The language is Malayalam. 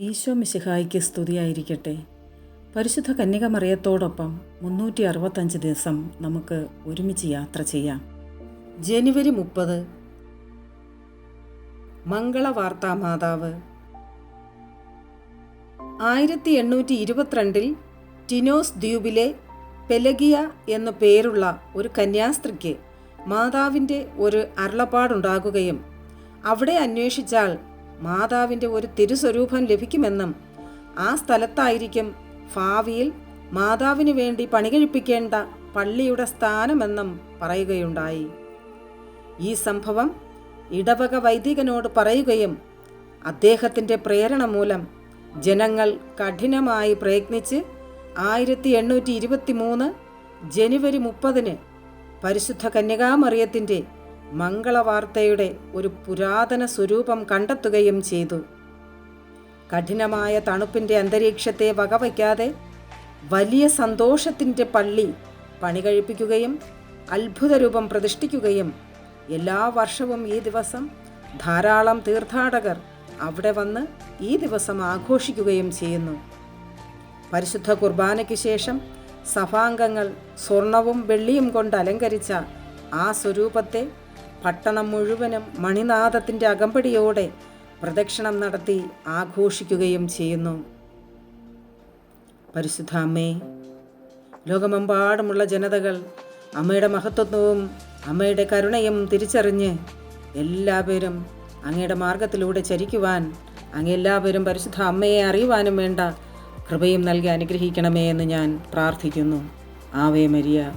ഈശോ മിശിഹായിക്ക് സ്തുതിയായിരിക്കട്ടെ. പരിശുദ്ധ കന്യകമറിയത്തോടൊപ്പം മുന്നൂറ്റി അറുപത്തഞ്ച് ദിവസം നമുക്ക് ഒരുമിച്ച് യാത്ര ചെയ്യാം. ജനുവരി മുപ്പത്. മംഗളവാർത്താ മാതാവ്. ആയിരത്തി എണ്ണൂറ്റി ഇരുപത്തിരണ്ടിൽ ടിനോസ് ദ്വീപിലെ പെലഗിയ എന്നു പേരുള്ള ഒരു കന്യാസ്ത്രീക്ക് മാതാവിന്റെ ഒരു അരുളപ്പാടുണ്ടാകുകയും അവിടെ അന്വേഷിച്ചാൽ മാതാവിന്റെ ഒരു തിരുസ്വരൂപം ലഭിക്കുമെന്നും ആ സ്ഥലത്തായിരിക്കും ഭാവിയിൽ മാതാവിന് വേണ്ടി പണികഴിപ്പിക്കേണ്ട പള്ളിയുടെ സ്ഥാനമെന്നും പറയുകയുണ്ടായി. ഈ സംഭവം ഇടവക വൈദികനോട് പറയുകയും അദ്ദേഹത്തിന്റെ പ്രേരണ മൂലം ജനങ്ങൾ കഠിനമായി പ്രയത്നിച്ച് ആയിരത്തി എണ്ണൂറ്റി ഇരുപത്തി മൂന്ന് ജനുവരി മുപ്പതിന് പരിശുദ്ധ കന്യകാമറിയത്തിന്റെ മംഗളവാർത്തയുടെ ഒരു പുരാതന സ്വരൂപം കണ്ടെത്തുകയും ചെയ്തു. കഠിനമായ തണുപ്പിന്റെ അന്തരീക്ഷത്തെ വകവയ്ക്കാതെ വലിയ സന്തോഷത്തിന്റെ പള്ളി പണി കഴിപ്പിക്കുകയും അത്ഭുതരൂപം പ്രതിഷ്ഠിക്കുകയും എല്ലാ വർഷവും ഈ ദിവസം ധാരാളം തീർത്ഥാടകർ അവിടെ വന്ന് ഈ ദിവസം ആഘോഷിക്കുകയും ചെയ്യുന്നു. പരിശുദ്ധ കുർബാനയ്ക്ക് ശേഷം സഭാംഗങ്ങൾ സ്വർണവും വെള്ളിയും കൊണ്ട് അലങ്കരിച്ച ആ സ്വരൂപത്തെ പട്ടണം മുഴുവനും മണിനാഥത്തിന്റെ അകമ്പടിയോടെ പ്രദക്ഷിണം നടത്തി ആഘോഷിക്കുകയും ചെയ്യുന്നു. പരിശുദ്ധ അമ്മേ ലോകമെമ്പാടുമുള്ള ജനതകൾ അമ്മയുടെ മഹത്വവും അമ്മയുടെ കരുണയും തിരിച്ചറിഞ്ഞ് എല്ലാവരും അങ്ങയുടെ മാർഗത്തിലൂടെ ചരിക്കുവാൻ അങ്ങ് എല്ലാവരും പരിശുദ്ധ അമ്മയെ അറിയുവാനും വേണ്ട കൃപയും നൽകി അനുഗ്രഹിക്കണമേ എന്ന് ഞാൻ പ്രാർത്ഥിക്കുന്നു. ആവേ മരിയ.